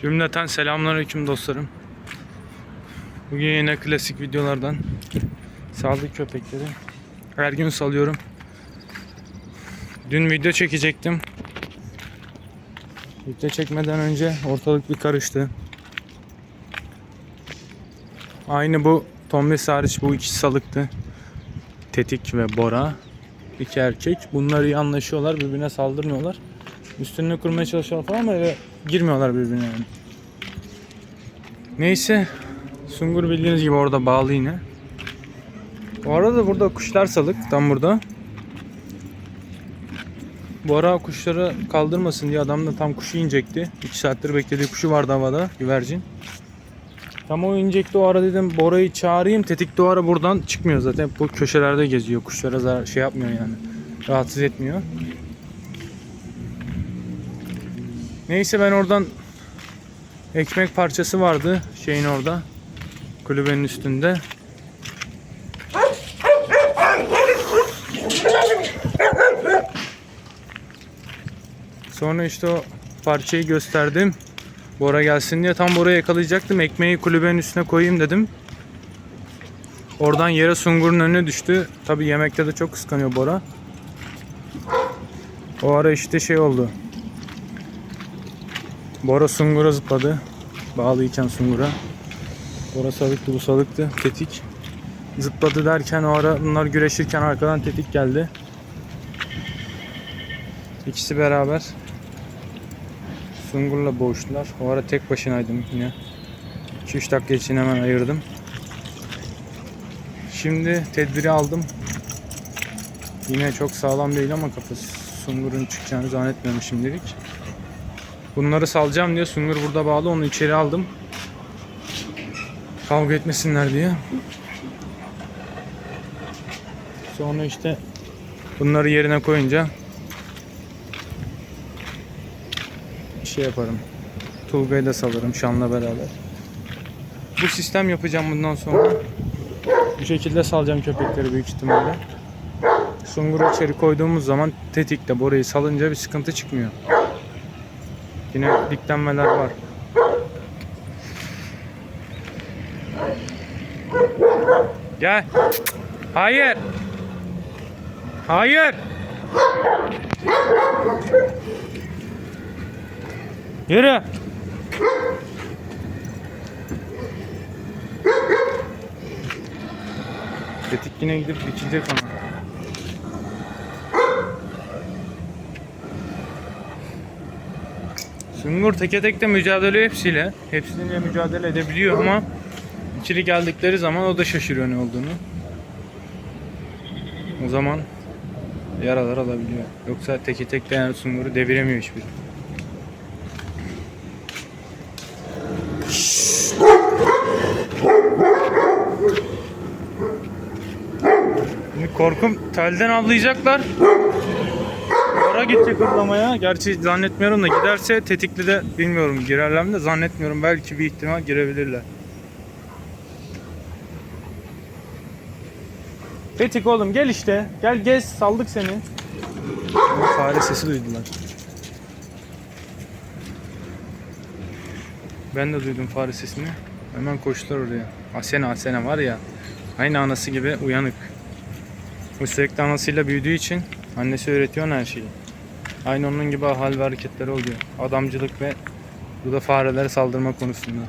Cümleten selamünaleyküm dostlarım. Bugün yine klasik videolardan saldık köpekleri. Her gün salıyorum. Dün video çekecektim. Video çekmeden önce ortalık bir karıştı. Aynı bu Tombes hariç bu ikisi salıktı. Tetik ve Bora. İki erkek. Bunlar iyi anlaşıyorlar. Birbirine saldırmıyorlar. Üstüne kurmaya çalışıyorlar falan ama eve girmiyorlar birbirine yani. Neyse. Sungur bildiğiniz gibi orada bağlı yine. Bu arada burada kuşlar salık. Tam burada. Bu ara kuşları kaldırmasın diye adam da tam kuşu inecekti. 2 saattir beklediği kuşu vardı havada. Güvercin. Tam o inecekti o ara dedim Bora'yı çağırayım. Tetik de o ara buradan çıkmıyor zaten. Bu köşelerde geziyor. Kuşlara zarar şey yapmıyor yani. Rahatsız etmiyor. Neyse ben oradan ekmek parçası vardı şeyin orada. Kulübenin üstünde. Sonra işte o parçayı gösterdim. Bora gelsin diye tam Bora'yı yakalayacaktım. Ekmeği kulübenin üstüne koyayım dedim. Oradan yere sungurun önüne düştü. Tabi yemekte de çok kıskanıyor Bora. O ara işte şey oldu. Bora sungura zıpladı. Bağlıyken sungura. Bora salıktı bu salıktı. Tetik. Zıpladı derken o ara bunlar güreşirken arkadan tetik geldi. İkisi beraber Sungur'la boğuştular. O ara tek başınaydım yine. 2-3 dakika için hemen ayırdım. Şimdi tedbiri aldım. Yine çok sağlam değil ama kafası Sungur'un çıkacağını zannetmiyorum şimdilik. Bunları salacağım diye Sungur burada bağlı onu içeri aldım. Kavga etmesinler diye. Sonra işte bunları yerine koyunca şey yaparım. Tulga'yı da salarım Şan'la beraber. Bu sistem yapacağım bundan sonra. Bu şekilde salacağım köpekleri büyük ihtimalle. Sungur'u içeri koyduğumuz zaman tetikte Bora'yı salınca bir sıkıntı çıkmıyor. Yine diklenmeler var. Gel. Hayır. Hayır. Yürü. Tetik yine gidip biçecek ama. Sungur teke tek de mücadele hepsiyle. Hepsiyle mücadele edebiliyor ama içeri geldikleri zaman o da şaşırıyor ne olduğunu. O zaman yaralar alabiliyor. Yoksa teke tek de yani Sungur'u deviremiyor hiçbiri. Korkum telden avlayacaklar. Ara gidecek hırlamaya. Gerçi zannetmiyorum da giderse tetikli de bilmiyorum girerler mi de zannetmiyorum. Belki bir ihtimal girebilirler. Tetik oğlum gel işte. Gel gez saldık seni. Fare sesi duydular. Ben de duydum fare sesini. Hemen koştular oraya. Asena Asena var ya. Aynı anası gibi uyanık. Sürekli anasıyla büyüdüğü için annesi öğretiyor her şeyi. Aynı onun gibi hal ve hareketleri oluyor. Adamcılık ve bu da farelere saldırma konusunda.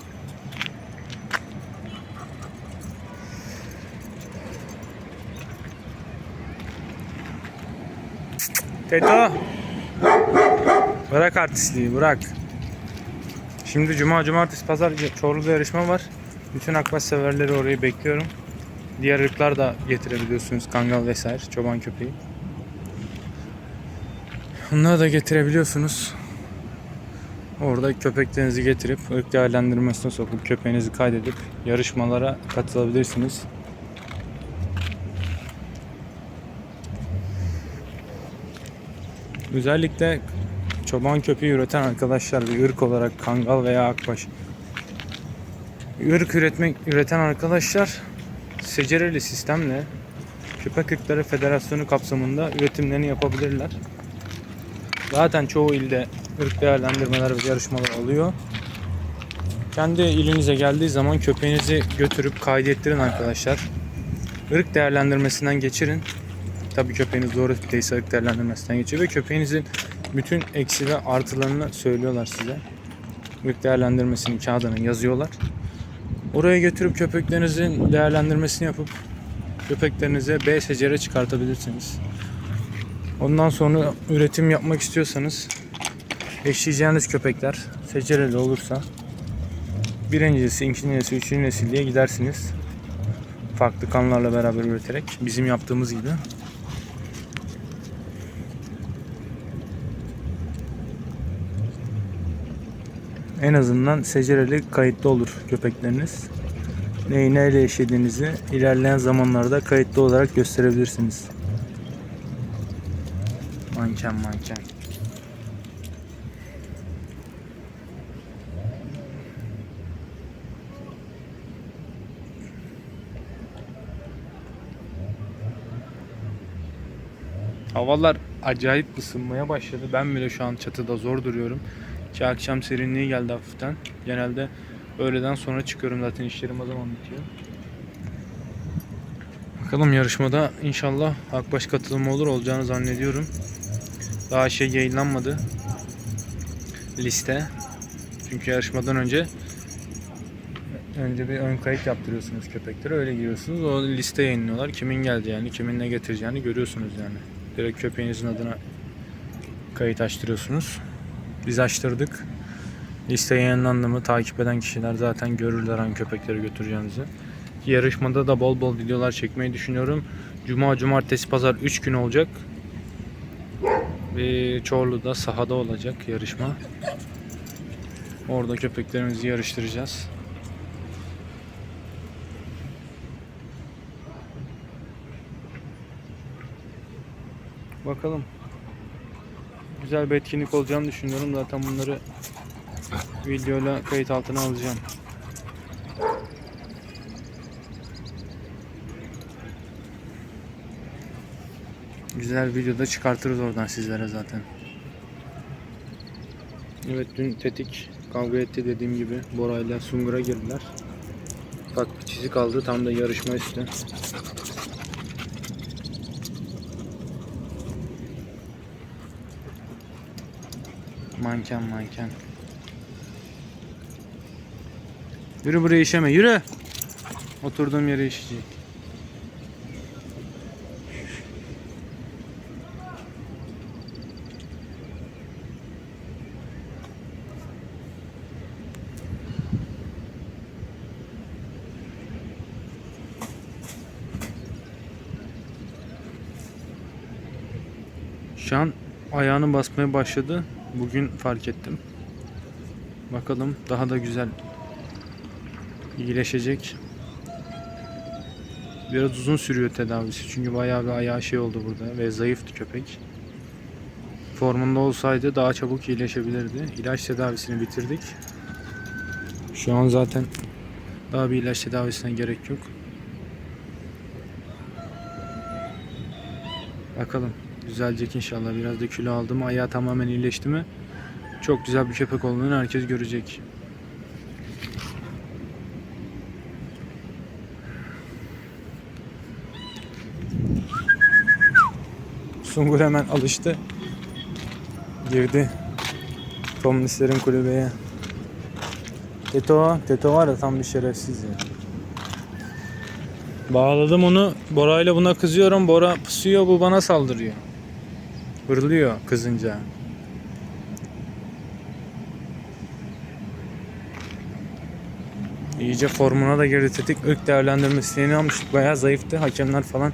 Teto! Bırak artistliği bırak. Şimdi cuma, cumartesi, pazar Çorlu'da yarışma var. Bütün akbaş severleri orayı bekliyorum. Diğer ırklar da getirebiliyorsunuz. Kangal vesaire, çoban köpeği. Onları da getirebiliyorsunuz. Orada köpeklerinizi getirip ırk değerlendirmesine sokup köpeğinizi kaydedip yarışmalara katılabilirsiniz. Özellikle çoban köpeği üreten arkadaşlar bir ırk olarak kangal veya akbaş ırk üretmek üreten arkadaşlar secereli sistemle Köpek Irkları Federasyonu kapsamında üretimlerini yapabilirler. Zaten çoğu ilde ırk değerlendirmeler ve yarışmalar oluyor. Kendi ilinize geldiği zaman köpeğinizi götürüp kaydettirin arkadaşlar. Irk değerlendirmesinden geçirin. Tabii köpeğiniz doğru tipteyse ırk değerlendirmesinden geçiyor ve köpeğinizin bütün eksi ve artılarını söylüyorlar size. Irk değerlendirmesini kağıdına yazıyorlar. Oraya götürüp köpeklerinizin değerlendirmesini yapıp köpeklerinize B secere çıkartabilirsiniz. Ondan sonra üretim yapmak istiyorsanız eşleyeceğiniz köpekler secereli olursa birinci nesil, ikinci nesil, üçüncü nesil diye gidersiniz. Farklı kanlarla beraber üreterek bizim yaptığımız gibi. En azından secereli kayıtlı olur köpekleriniz. Neyi neyle eşlediğinizi ilerleyen zamanlarda kayıtlı olarak gösterebilirsiniz. Manken manken. Havalar acayip ısınmaya başladı. Ben bile şu an çatıda zor duruyorum. Ki akşam serinliği geldi hafiften. Genelde öğleden sonra çıkıyorum zaten işlerim o zaman bitiyor. Bakalım yarışmada inşallah Akbaş katılımı olur olacağını zannediyorum. Daha şey yayınlanmadı. Liste. Çünkü yarışmadan önce önce bir ön kayıt yaptırıyorsunuz köpeklere öyle giriyorsunuz. O liste yayınlıyorlar. Kimin geldi yani, kimin ne getireceğini görüyorsunuz yani. Direkt köpeğinizin adına kayıt açtırıyorsunuz. Biz açtırdık. Liste yayınlandı mı takip eden kişiler zaten görürler hangi köpekleri götüreceğinizi. Yarışmada da bol bol videolar çekmeyi düşünüyorum. Cuma, cumartesi, pazar 3 gün olacak. Ve Çorlu'da sahada olacak yarışma. Orada köpeklerimizi yarıştıracağız. Bakalım. Güzel bir etkinlik olacağını düşünüyorum. Zaten bunları videoyla kayıt altına alacağım. Güzel videoda çıkartırız oradan sizlere zaten. Evet dün tetik kavga etti dediğim gibi Bora ile Sungur'a girdiler. Bak bir çizik aldı tam da yarışma üstü. Manken manken. Yürü buraya işeme yürü. Oturduğum yere işecek. Şu an ayağını basmaya başladı. Bugün fark ettim. Bakalım daha da güzel iyileşecek. Biraz uzun sürüyor tedavisi çünkü bayağı bir ayağı şey oldu burada ve zayıftı köpek. Formunda olsaydı daha çabuk iyileşebilirdi. İlaç tedavisini bitirdik. Şu an zaten daha bir ilaç tedavisine gerek yok. Bakalım düzelecek inşallah. Biraz da kilo aldı mı, ayağı tamamen iyileşti mi çok güzel bir köpek olduğunu herkes görecek. Sungur hemen alıştı. Girdi. Komünistlerin kulübeye. Teto, Teto var ya tam bir şerefsiz ya. Bağladım onu. Bora ile buna kızıyorum. Bora pusuyor bu bana saldırıyor. Hırlıyor kızınca. İyice formuna da girdi tetik. ırk değerlendirmesini almıştık. Bayağı zayıftı. Hakemler falan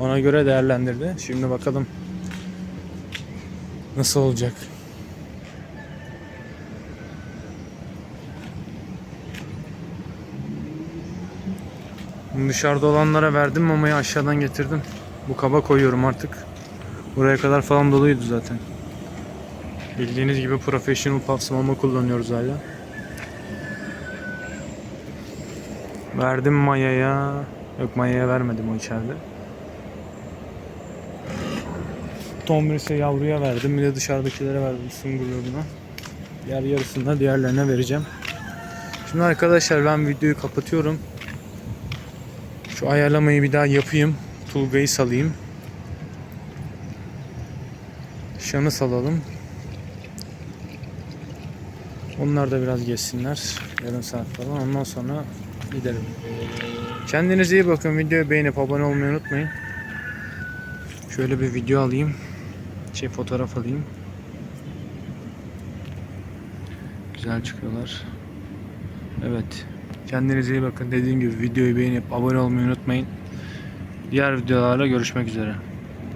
ona göre değerlendirdi. Şimdi bakalım nasıl olacak. Dışarıda olanlara verdim mamayı aşağıdan getirdim. Bu kaba koyuyorum artık. Buraya kadar falan doluydu zaten. Bildiğiniz gibi professional puffs mama kullanıyoruz hala. Verdim mayaya. Yok mayaya vermedim o içeride. ton bir ise yavruya verdim. Bir de dışarıdakilere verdim sungurlarına. Diğer yarısını da diğerlerine vereceğim. Şimdi arkadaşlar ben videoyu kapatıyorum. Şu ayarlamayı bir daha yapayım. Tulga'yı salayım. Şanı salalım. Onlar da biraz geçsinler. Yarım saat falan. Ondan sonra gidelim. Kendinize iyi bakın. Videoyu beğenip abone olmayı unutmayın. Şöyle bir video alayım. Şey fotoğraf alayım. Güzel çıkıyorlar. Evet. Kendinize iyi bakın. Dediğim gibi videoyu beğenip abone olmayı unutmayın. Diğer videolarla görüşmek üzere.